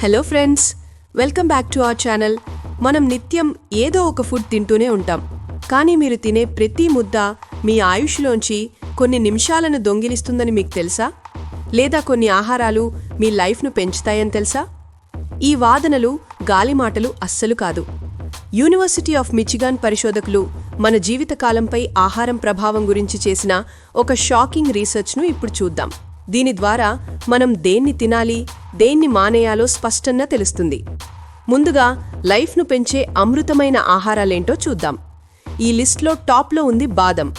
Hello friends welcome back to our channel మనం నిత్యం ఏదో ఒక ఫుడ్ తింటూనే ఉంటాం. కానీ మీరు తినే ప్రతి ముద్ద మీ ఆయుష్లోంచి కొన్ని నిమిషాలను దొంగిలిస్తుందని మీకు తెలుసా? లేదా కొన్ని ఆహారాలు మీ లైఫ్ను పెంచుతాయని తెలుసా? ఈ వాదనలు గాలిమాటలు అస్సలు కాదు. యూనివర్సిటీ ఆఫ్ మిచిగాన్ పరిశోధకులు మన జీవితకాలంపై ఆహారం ప్రభావం గురించి చేసిన ఒక షాకింగ్ రీసెర్చ్ను ఇప్పుడు చూద్దాం. దీని ద్వారా మనం దేన్ని తినాలి దేన్ని మానేయాలో స్పష్టంగా తెలుస్తుంది. ముందుగా లైఫ్ను పెంచే అమృతమైన ఆహారాలేంటో చూద్దాం. ఈ లిస్ట్లో టాప్లో ఉంది బాదం.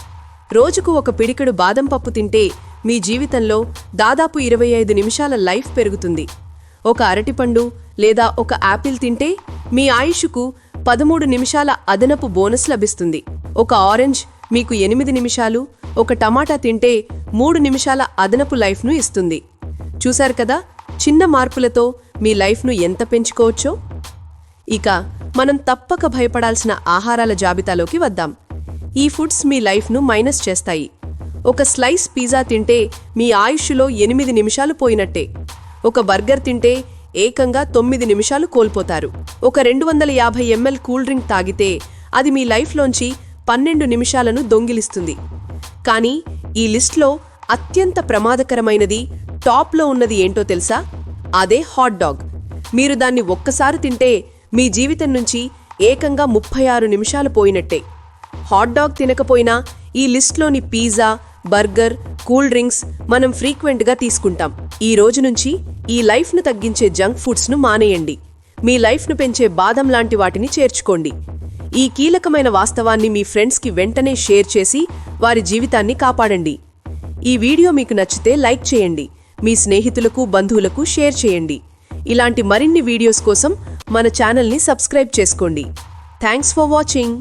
రోజుకు ఒక పిడికెడు బాదం పప్పు తింటే మీ జీవితంలో దాదాపు ఇరవై ఐదు నిమిషాల లైఫ్ పెరుగుతుంది. ఒక అరటిపండు లేదా ఒక యాపిల్ తింటే మీ ఆయుష్కు పదమూడు నిమిషాల అదనపు బోనస్ లభిస్తుంది. ఒక ఆరెంజ్ మీకు ఎనిమిది నిమిషాలు ఒక టమాటా తింటే మూడు నిమిషాల అదనపు లైఫ్ను ఇస్తుంది. చూశారు కదా? చిన్న మార్పులతో మీ లైఫ్ను ఎంత పెంచుకోవచ్చో? ఇక మనం తప్పక భయపడాల్సిన ఆహారాల జాబితాలోకి వద్దాం. ఈ ఫుడ్స్ మీ లైఫ్ను మైనస్ చేస్తాయి. ఒక స్లైస్ పిజ్జా తింటే మీ ఆయుష్లో ఎనిమిది నిమిషాలు పోయినట్టే. ఒక బర్గర్ తింటే ఏకంగా తొమ్మిది నిమిషాలు కోల్పోతారు. ఒక రెండు వందల యాభై ఎంఎల్ కూల్ డ్రింక్ తాగితే అది మీ లైఫ్లోంచి పన్నెండు నిమిషాలను దొంగిలిస్తుంది. కానీ ఈ లిస్ట్లో అత్యంత ప్రమాదకరమైనది టాప్లో ఉన్నది ఏంటో తెలుసా? అదే హాట్ డాగ్ మీరు దాన్ని ఒక్కసారి తింటే మీ జీవితం నుంచి ఏకంగా ముప్పై ఆరు నిమిషాలు పోయినట్టే. హాట్ డాగ్ తినకపోయినా ఈ లిస్ట్లోని పిజ్జా బర్గర్ కూల్ డ్రింక్స్ మనం ఫ్రీక్వెంట్గా తీసుకుంటాం. ఈ రోజు నుంచి ఈ లైఫ్ను తగ్గించే జంక్ ఫుడ్స్ను మానేయండి. మీ లైఫ్ను పెంచే బాదం లాంటి వాటిని చేర్చుకోండి. ఈ కీలకమైన వాస్తవాన్ని మీ ఫ్రెండ్స్కి వెంటనే షేర్ చేసి వారి జీవితాన్ని కాపాడండి. ఈ వీడియో మీకు నచ్చితే లైక్ చేయండి. మీ స్నేహితులకు బంధువులకు షేర్ చేయండి. ఇలాంటి మరిన్ని వీడియోస్ కోసం మన ఛానల్ని సబ్స్క్రైబ్ చేసుకోండి. Thanks for watching